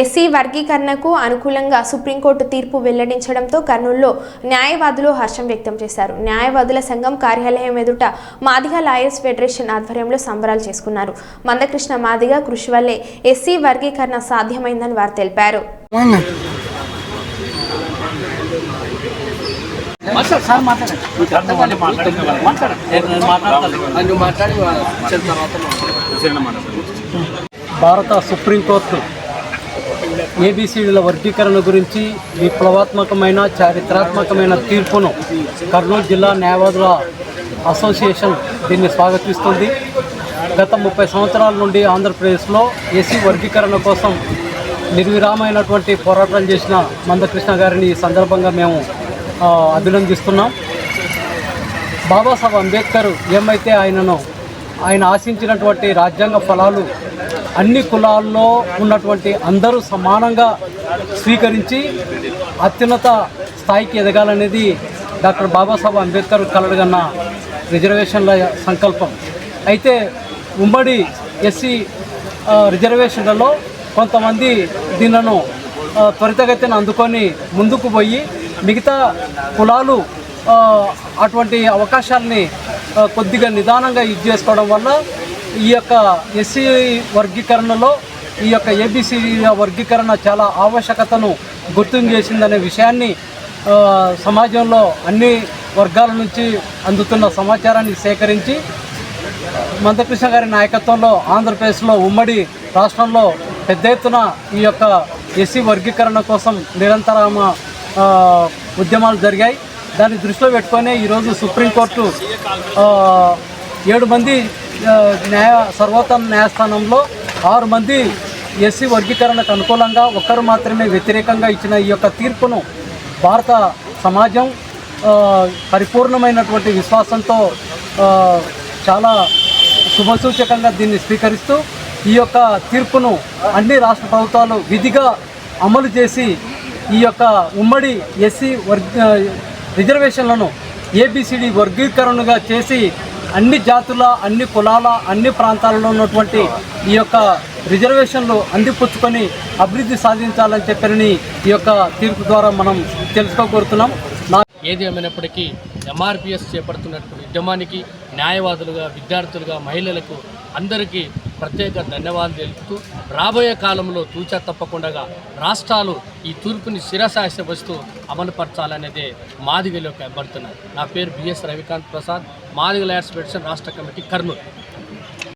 SC వర్గీకరణకు అనుకూలంగా supreme court తీర్పు వెల్లడించడంతో కర్నూలులో న్యాయవాదులు హర్షం వ్యక్తం చేశారు. న్యాయవాదుల సంఘం కార్యాలయం ఎదుట మాదిగ లాయర్స్ ఫెడరేషన్ ఆధ్వర్యంలో సంబరాలు చేసుకున్నారు. మందకృష్ణ మాదిగ కృషి వల్లే ఎస్సీ వర్గీకరణ సాధ్యమైందని వారు తెలిపారు. భారత సుప్రీంకోర్టు ఏబిసిడీల వర్గీకరణ గురించి విప్లవాత్మకమైన చారిత్రాత్మకమైన తీర్పును కర్నూలు జిల్లా న్యాయవాదుల అసోసియేషన్ దీన్ని స్వాగతిస్తుంది. గత ముప్పై సంవత్సరాల నుండి ఆంధ్రప్రదేశ్లో ఏసీ వర్గీకరణ కోసం నిర్విరామైనటువంటి పోరాటం చేసిన మందకృష్ణ గారిని ఈ సందర్భంగా మేము అభినందిస్తున్నాం. బాబాసాహెబ్ అంబేద్కర్ ఏమైతే ఆయనను ఆయన ఆశించినటువంటి రాజ్యాంగ ఫలాలు అన్ని కులాల్లో ఉన్నటువంటి అందరూ సమానంగా స్వీకరించి అత్యున్నత స్థాయికి ఎదగాలనేది డాక్టర్ బాబాసాహెబ్ అంబేద్కర్ కలలుగన్న రిజర్వేషన్ల సంకల్పం. అయితే ఉమ్మడి ఎస్సీ రిజర్వేషన్లలో కొంతమంది దీనిలను త్వరితగతిన అందుకొని ముందుకు పోయి మిగతా కులాలు అటువంటి అవకాశాలని కొద్దిగా నిదానంగా ఇది చేసుకోవడం వల్ల ఈ యొక్క ఎస్సీ వర్గీకరణలో ఈ యొక్క ఏబిసి వర్గీకరణ చాలా ఆవశ్యకతను గుర్తింపు చేసిందనే విషయాన్ని సమాజంలో అన్ని వర్గాల నుంచి అందుతున్న సమాచారాన్ని సేకరించి మందకృష్ణ గారి నాయకత్వంలో ఆంధ్రప్రదేశ్లో ఉమ్మడి రాష్ట్రంలో పెద్ద ఎత్తున ఈ యొక్క ఎస్సీ వర్గీకరణ కోసం నిరంతరమ ఉద్యమాలు జరిగాయి. దాన్ని దృష్టిలో పెట్టుకొని ఈరోజు సుప్రీంకోర్టు ఏడు మంది న్యాయ సర్వోత్తమ న్యాయస్థానంలో ఆరు మంది ఎస్సీ వర్గీకరణకు అనుకూలంగా ఒక్కరు మాత్రమే వ్యతిరేకంగా ఇచ్చిన ఈ యొక్క తీర్పును భారత సమాజం పరిపూర్ణమైనటువంటి విశ్వాసంతో చాలా శుభసూచకంగా దీన్ని స్వీకరిస్తూ ఈ యొక్క తీర్పును అన్ని రాష్ట్ర ప్రభుత్వాలు విధిగా అమలు చేసి ఈ యొక్క ఉమ్మడి ఎస్సీ వర్గ రిజర్వేషన్లను ఏబిసిడి వర్గీకరణగా చేసి అన్ని జాతుల అన్ని కులాల అన్ని ప్రాంతాలలో ఉన్నటువంటి ఈ యొక్క రిజర్వేషన్లు అందిపుచ్చుకొని అభివృద్ధి సాధించాలని చెప్పని ఈ యొక్క తీర్పు ద్వారా మనం తెలుసుకోగోరుతున్నాం. నా ఏది ఏమైనప్పటికీ ఎంఆర్పిఎస్ చేపడుతున్నటువంటి ఉద్యమానికి న్యాయవాదులుగా విద్యార్థులుగా మహిళలకు అందరికీ ప్రత్యేక ధన్యవాదాలు తెలుపుతూ రాబోయే కాలంలో తూచా తప్పకుండా రాష్ట్రాలు ఈ తూర్పుని శిరసాస్య వస్తూ అమలుపరచాలనేదే మాదిగలోకి అభ్యర్థున్నారు నా పేరు BS Ravikanth Prasad. Madiga lawyers federation రాష్ట్ర కమిటీ కర్నూలు.